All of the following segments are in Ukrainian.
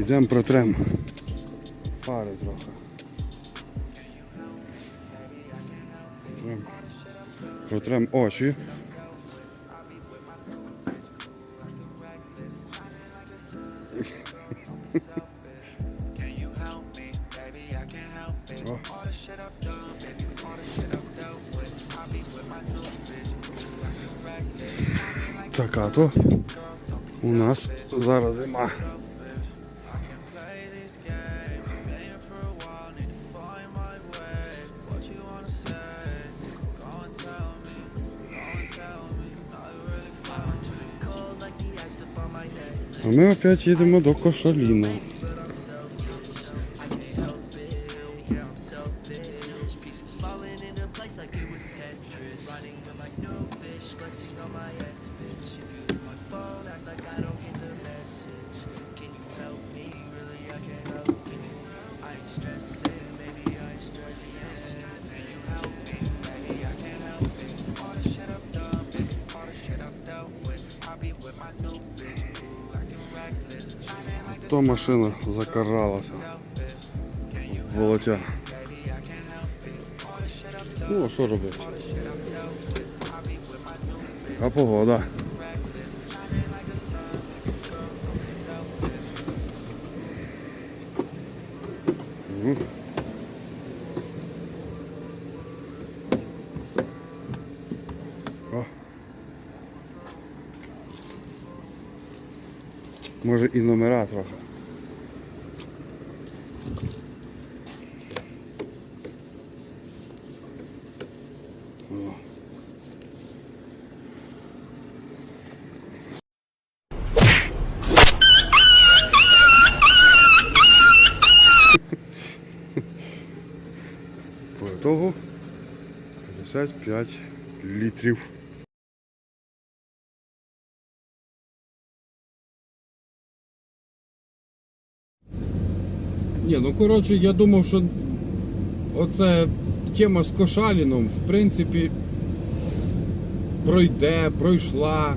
Йдемо протрем фари трохи. Протрем, протрем очі. Така то у нас зараз зима. А ми опять їдемо до Кошаліна. То машина закаралася в болотя. Ну, а що робити? А погода. О. По итогу 55 літрів. Ні, ну коротше, я думав, що оце тема з Кошаліном, в принципі, пройде, пройшла.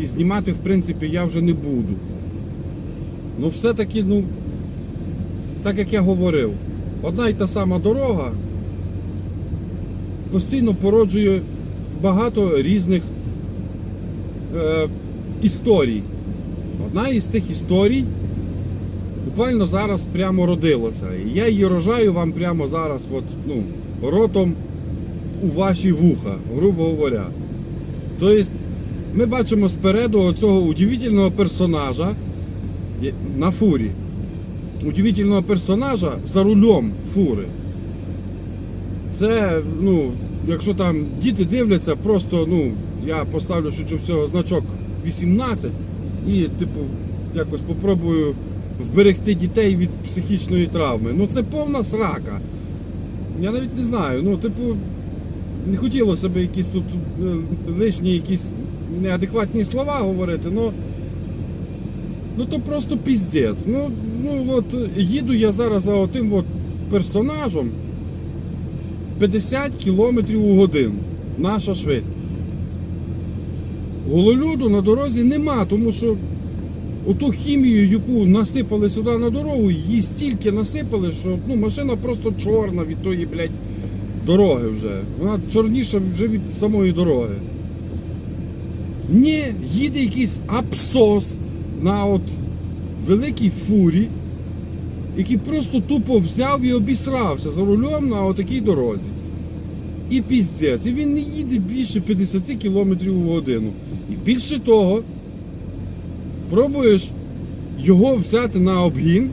І знімати, в принципі, я вже не буду. Ну, все-таки, ну, так як я говорив, одна й та сама дорога постійно породжує багато різних е, історій. Одна із тих історій буквально зараз прямо родилася. І я її рожаю вам прямо зараз, от, ну, ротом у ваші вуха, грубо говоря. Тобто, ми бачимо спереду оцього удивительного персонажа на фурі. Удивительного персонажа за рулем фури. Це, ну, якщо там діти дивляться, просто, ну, я поставлю швидше всього значок 18 і, типу, якось попробую вберегти дітей від психічної травми. Ну це повна срака. Я навіть не знаю. Ну, типу, не хотілося б якісь тут е, лишні якісь неадекватні слова говорити, ну. Ну то просто піздець. Ну, ну от їду я зараз за отим от персонажем 50 км у годину. Наша швидкість. Гололюду на дорозі нема, тому що оту хімію, яку насипали сюди на дорогу, її стільки насипали, що ну, машина просто чорна від тої, блядь, дороги вже. Вона чорніша вже від самої дороги. Ні, їде якийсь абсос на от великій фурі, який просто тупо взяв і обісрався за рулем на отакій дорозі. І піздець. І він не їде більше 50 км в годину. І більше того, пробуєш його взяти на обгін,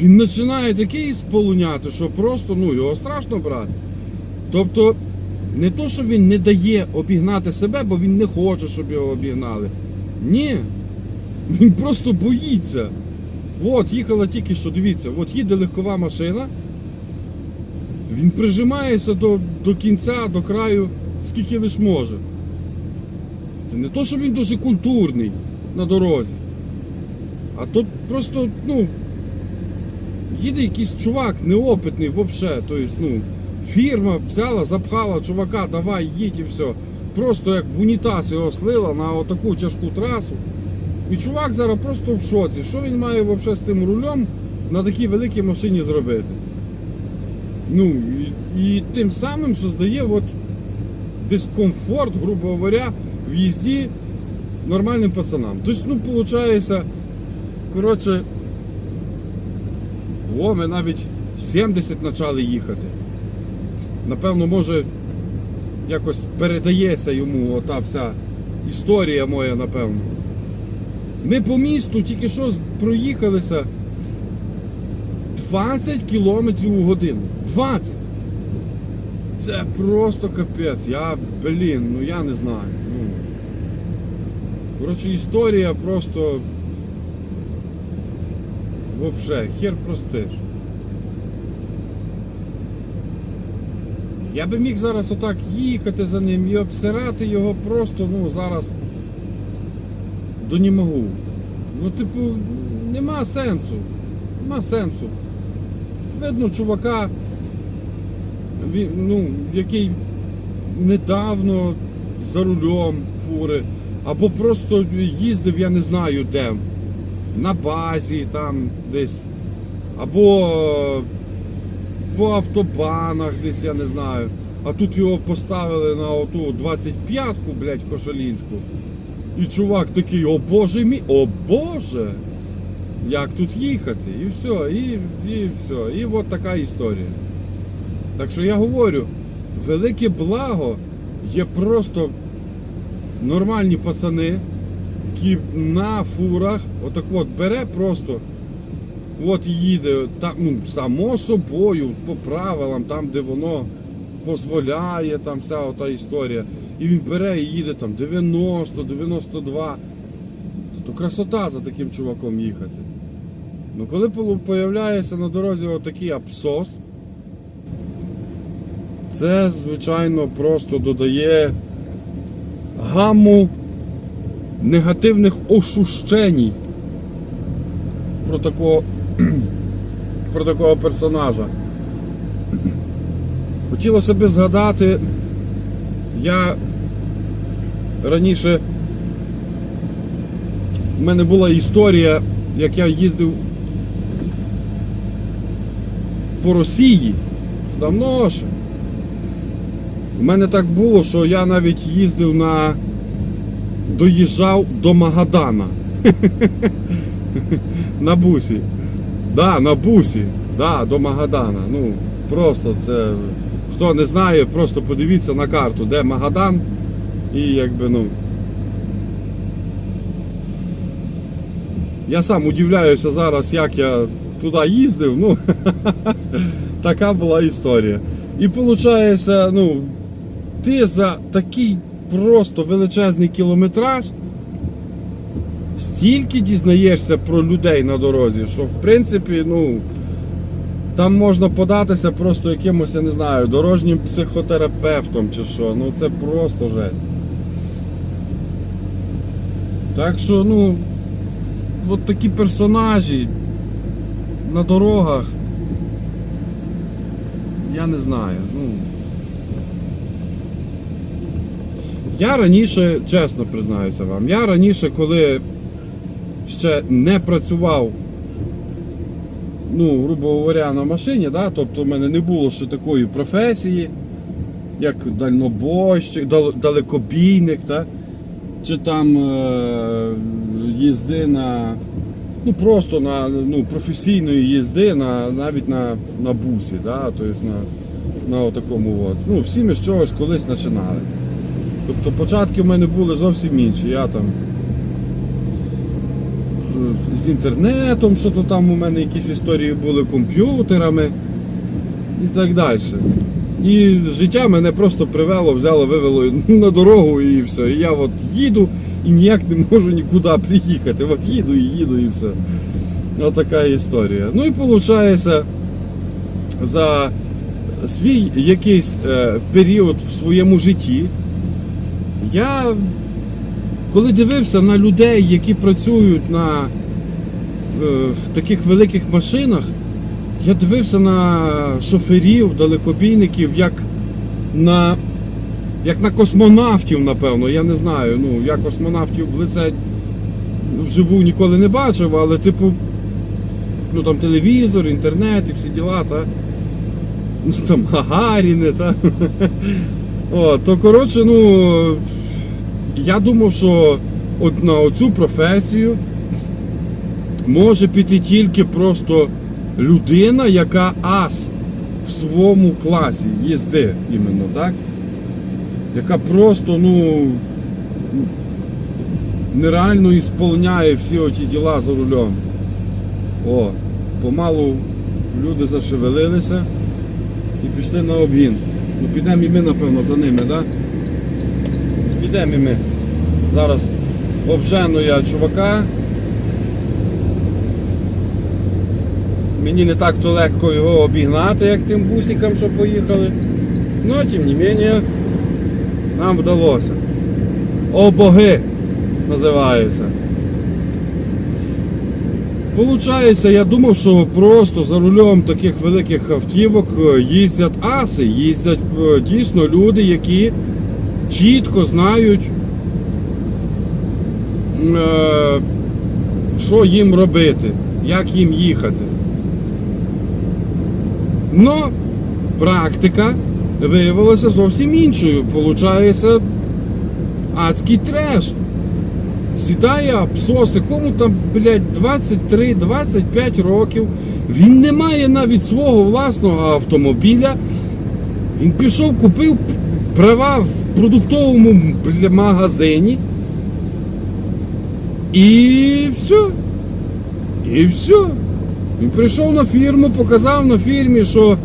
він починає такий сполуняти, що просто ну, його страшно брати. Тобто, не то, що він не дає обігнати себе, бо він не хоче, щоб його обігнали. Ні. Він просто боїться. От, їхала тільки що, дивіться, от їде легкова машина. Він прижимається до, до кінця, до краю, скільки лиш може. Це не то, що він дуже культурний на дорозі. А тут просто, ну, їде якийсь чувак неопитний взагалі. Тобто, ну, фірма взяла, запхала чувака, давай, їдь і все. Просто як в унітаз його слила на отаку тяжку трасу. І чувак зараз просто в шоці. Що він має взагалі з тим рулем на такій великій машині зробити? Ну, і, і тим самим создає от дискомфорт, грубо говоря, в їзді нормальним пацанам. Тобто, ну, виходить, коротше, о, ми навіть 70 почали їхати. Напевно, може, якось передається йому ота вся історія моя, напевно. Ми по місту тільки що проїхалися 20 кілометрів у годину. 20! Це просто капець. Я, блін, ну я не знаю. Коротше, історія просто. Вообще, хер простиш. Я би міг зараз отак їхати за ним і обсирати його просто, ну, зараз до не можу. Ну, типу, нема сенсу. Нема сенсу. Видно, чувака, ну, який недавно за рулем фури, або просто їздив, я не знаю де, на базі там десь, або е, по автобанах десь, я не знаю. А тут його поставили на оту 25-ку, блядь, кошалінську. І чувак такий, о боже мій, о боже! Як тут їхати? І все, і, і все. І от така історія. Так що я говорю, велике благо є просто нормальні пацани, які на фурах отак от бере просто, от їде, там, ну, само собою, по правилам, там, де воно дозволяє, там вся ота історія. І він бере і їде там 90, 92. То красота за таким чуваком їхати. Ну коли появляється на дорозі отакий абсос, це, звичайно, просто додає гамму негативних ощущень про такого, про такого персонажа. Хотілося би згадати, я раніше в мене була історія, як я їздив по Росії давно ще. У мене так було, що я навіть їздив на. доїжджав до Магадана. на бусі. Да, на бусі. Да, до Магадана. Ну, просто це. Хто не знає, просто подивіться на карту, де Магадан. І якби, ну. Я сам удивляюся зараз, як я туди їздив. Ну, така була історія. І виходить, ну, ти за такий просто величезний кілометраж стільки дізнаєшся про людей на дорозі, що в принципі, ну. Там можна податися просто якимось, я не знаю, дорожнім психотерапевтом чи що. Ну це просто жесть. Так що, ну, от такі персонажі на дорогах. Я не знаю. Ну. Я раніше, чесно признаюся вам, я раніше, коли ще не працював ну, грубо говоря, на машині, да? тобто в мене не було ще такої професії, як дальнобойщик, дал- далекобійник, да? чи там е- їзди на. Ну просто на ну, професійної їзди на, навіть на, на бусі, да? тобто на, на такому от. Ну, всі ми з чогось колись починали. Тобто початки в мене були зовсім інші. Я там з інтернетом, що то там у мене якісь історії були комп'ютерами і так далі. І життя мене просто привело, взяло, вивело на дорогу і все. І я от їду і ніяк не можу нікуди приїхати. От їду і їду і все. Ось така історія. Ну і виходить, за свій якийсь е, період в своєму житті я коли дивився на людей, які працюють на е, в таких великих машинах, я дивився на шоферів, далекобійників, як на, як на космонавтів, напевно. Я не знаю, ну, я космонавтів в лице вживу ніколи не бачив, але типу, ну там телевізор, інтернет і всі діла, та. Ну там Гагаріни, та. О, то коротше, ну. Я думав, що от на оцю професію може піти тільки просто людина, яка ас в своєму класі їзди іменно, так? Яка просто, ну, нереально ісполняє всі оті діла за рулем. О, помалу люди зашевелилися і пішли на обгін. Ну підемо і ми, напевно, за ними, так? Да? Підемо і ми. Зараз обжену я чувака. Мені не так то легко його обігнати, як тим бусикам, що поїхали. Ну, тим не менше, нам вдалося. О боги називається. Получається, я думав, що просто за рулем таких великих автівок е, їздять аси, їздять е, дійсно люди, які чітко знають, е, що їм робити, як їм їхати. Но практика виявилася зовсім іншою. Получається адський треш. Сідає абсос, якому там, блядь, 23-25 років. Він не має навіть свого власного автомобіля. Він пішов, купив права в продуктовому магазині. І все. І все. Він прийшов на фірму, показав на фірмі, що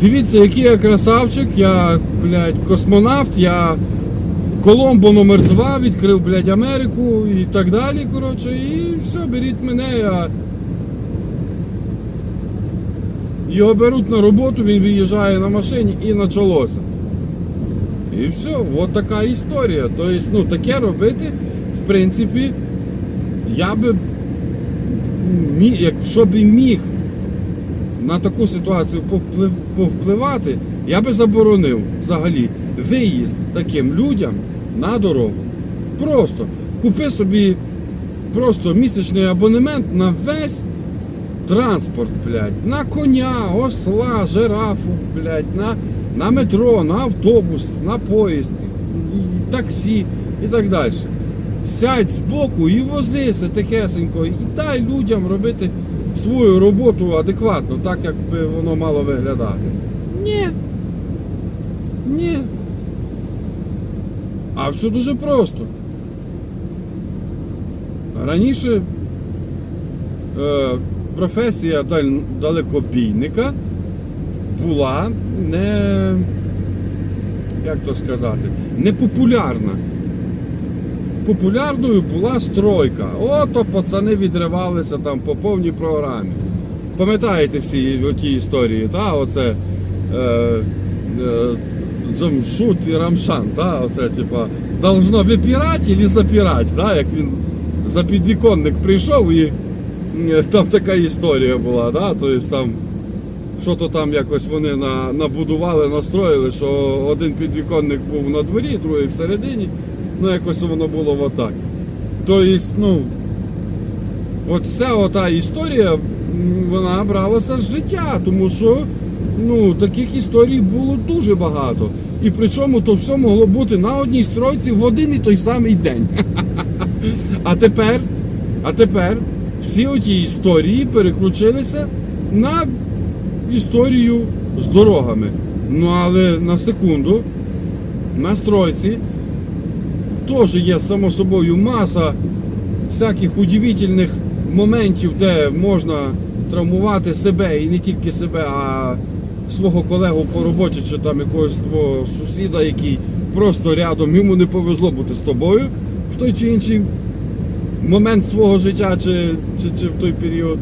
дивіться, який я красавчик, я, блядь, космонавт, я Коломбо номер 2 відкрив, блядь, Америку і так далі. Коротше, і все, беріть мене, я. Його беруть на роботу, він виїжджає на машині і почалося. І все, от така історія. Тобто, ну, таке робити, в принципі, я би якщо б міг на таку ситуацію повпливати, я би заборонив взагалі виїзд таким людям на дорогу. Просто купи собі просто місячний абонемент на весь транспорт, блядь, на коня, осла, жирафу, блядь, на, на метро, на автобус, на поїзд, і таксі і так далі. Сядь збоку і возися тихесенько, і дай людям робити свою роботу адекватно, так як би воно мало виглядати. Ні. Ні. А все дуже просто. Раніше е, професія далекобійника була не, як то сказати, не популярна. Популярною була стройка. Ото пацани відривалися там по повній програмі. Пам'ятаєте всі ті історії, та? Оце е, е, Джамшут і Рамшан, та? Оце, типа, должно випирати або запирати, да? як він за підвіконник прийшов і е, там така історія була, да? тобто там що то там якось вони на, набудували, настроїли, що один підвіконник був на дворі, другий всередині. Ну, якось воно було отак. Тобто, ну, от вся ота історія, вона бралася з життя, тому що ну, таких історій було дуже багато. І причому то все могло бути на одній стройці в один і той самий день. А тепер, а тепер всі оті історії переключилися на історію з дорогами. Ну але на секунду, на стройці теж є само собою маса всяких удивительних моментів, де можна травмувати себе і не тільки себе, а свого колегу по роботі чи там якогось твого сусіда, який просто рядом йому не повезло бути з тобою в той чи інший момент свого життя чи, чи, чи в той період.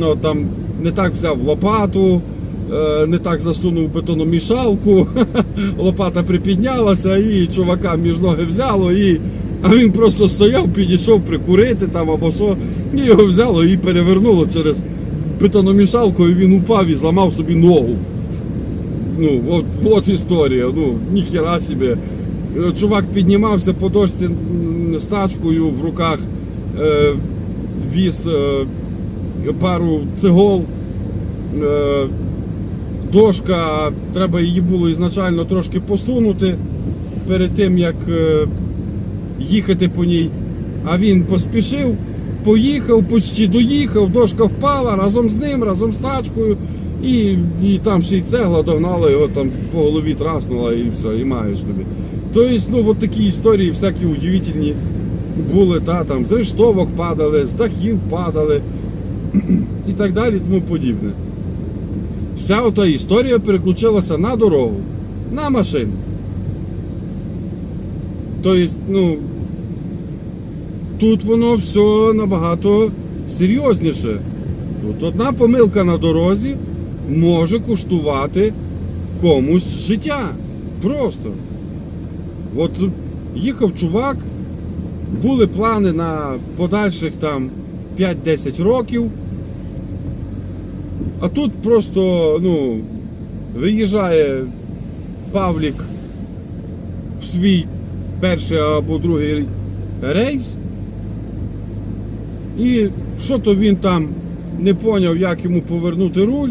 Ну, там не так взяв лопату, е, не так засунув бетономішалку, лопата припіднялася і чувака між ноги взяло, і, а він просто стояв, підійшов прикурити там або що, і його взяло і перевернуло через бетономішалку, і він упав і зламав собі ногу. Ну, от, от історія, ну, ніхера собі. Е, Чувак піднімався по дошці з тачкою в руках е, віз е, пару цегол. Е, дошка, треба її було ізначально трошки посунути перед тим, як е, їхати по ній. А він поспішив, поїхав, почти доїхав, дошка впала разом з ним, разом з тачкою. І, і там ще й цегла догнала, його там по голові траснула і все, і маєш тобі. Тобто, ну, от такі історії всякі удивительні були, та, там, з рештовок падали, з дахів падали і так далі, тому подібне. Вся ота історія переключилася на дорогу, на машину. Тобто, ну, тут воно все набагато серйозніше. Тут одна помилка на дорозі може коштувати комусь життя. Просто. От їхав чувак, були плани на подальших там 5-10 років. А тут просто, ну, виїжджає Павлік в свій перший або другий рейс. І що то він там не поняв, як йому повернути руль,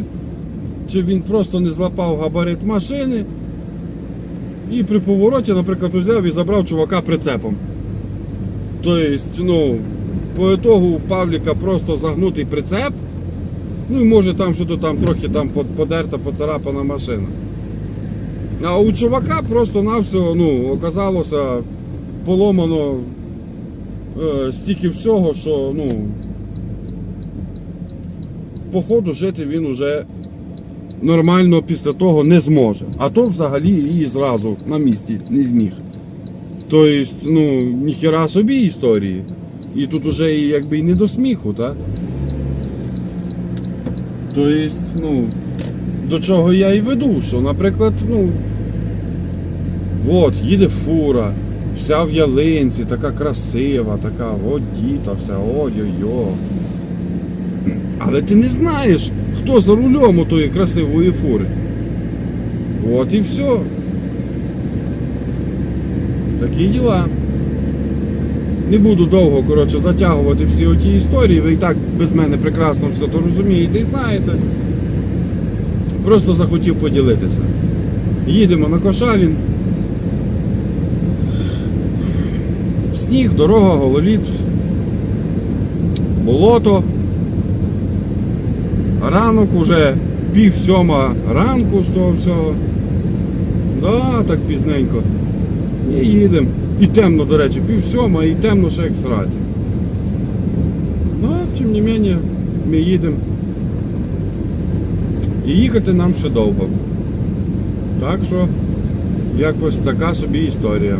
чи він просто не злапав габарит машини. І при повороті, наприклад, взяв і забрав чувака прицепом. Тобто, ну, по ітогу у Павліка просто загнутий прицеп. Ну і може там що-то там трохи там подерта, поцарапана машина. А у чувака просто на все, ну, оказалося поломано е, стільки всього, що ну, походу жити він уже нормально після того не зможе. А то взагалі і зразу на місці не зміг. Тобто, ну, ніхіра собі історії. І тут уже якби і не до сміху, так? Тобто, ну, до чого я і веду, що, наприклад, ну, от, їде фура, вся в ялинці, така красива, така, от діта, вся, ой-ой-ой. Але ти не знаєш, хто за рулем у тої красивої фури. От і все. Такі діла. Не буду довго коротше, затягувати всі оті історії. Ви і так без мене прекрасно все то розумієте і знаєте. Просто захотів поділитися. Їдемо на Кошалін. Сніг, дорога, гололід, болото. Ранок уже пів сьома ранку з того всього. Да, так пізненько. І їдемо. І темно, до речі, пів сьома, і темно ще як в сраці. Ну, тим не менше, ми їдемо. І їхати нам ще довго. Так що, якось така собі історія.